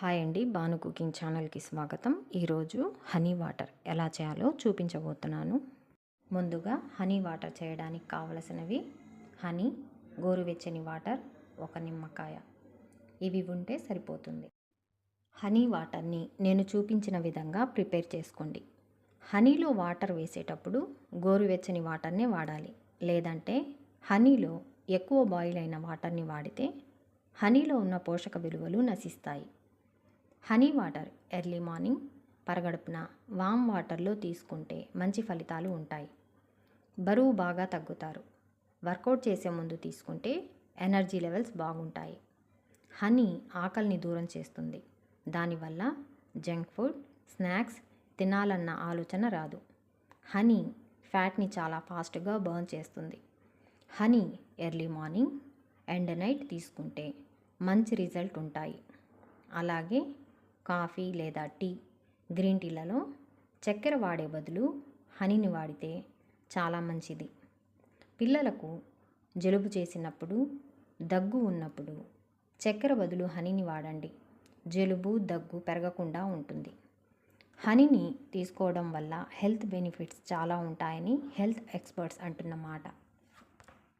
Hi అండి Banu cooking ఛానల్కి స్వాగతం. ఈరోజు హనీ వాటర్ ఎలా చేయాలో చూపించబోతున్నాను. ముందుగా హనీ వాటర్ చేయడానికి కావలసినవి హనీ గోరువెచ్చని వాటర్ ఒక నిమ్మకాయ. ఇవి ఉంటే సరిపోతుంది. హనీ వాటర్ని నేను చూపించిన విధంగా ప్రిపేర్ చేసుకోండి. హనీలో వాటర్ వేసేటప్పుడు గోరువెచ్చని వాటర్నే వాడాలి. లేదంటే హనీలో ఎక్కువ బాయిల్ అయిన వాటర్ని వాడితే హనీలో ఉన్న పోషక విలువలు నశిస్తాయి. హనీ వాటర్ ఎర్లీ మార్నింగ్ పరగడుపున వామ్ వాటర్లో తీసుకుంటే మంచి ఫలితాలు ఉంటాయి. బరువు బాగా తగ్గుతారు. వర్కౌట్ చేసే ముందు తీసుకుంటే ఎనర్జీ లెవెల్స్ బాగుంటాయి. హనీ ఆకలిని దూరం చేస్తుంది. దానివల్ల జంక్ ఫుడ్ స్నాక్స్ తినాలన్న ఆలోచన రాదు. హనీ ఫ్యాట్ని చాలా ఫాస్ట్గా బర్న్ చేస్తుంది. Honey early morning and night తీసుకుంటే మంచి రిజల్ట్ ఉంటాయి. అలాగే కాఫీ లేదా టీ గ్రీన్ టీలలో చక్కెర వాడే బదులు హనీని వాడితే చాలా మంచిది. పిల్లలకు జలుబు చేసినప్పుడు దగ్గు ఉన్నప్పుడు చక్కెర బదులు హనీని వాడండి. జలుబు దగ్గు పెరగకుండా ఉంటుంది. హనీని తీసుకోవడం వల్ల హెల్త్ బెనిఫిట్స్ చాలా ఉంటాయని హెల్త్ ఎక్స్పర్ట్స్ అంటున్నమాట.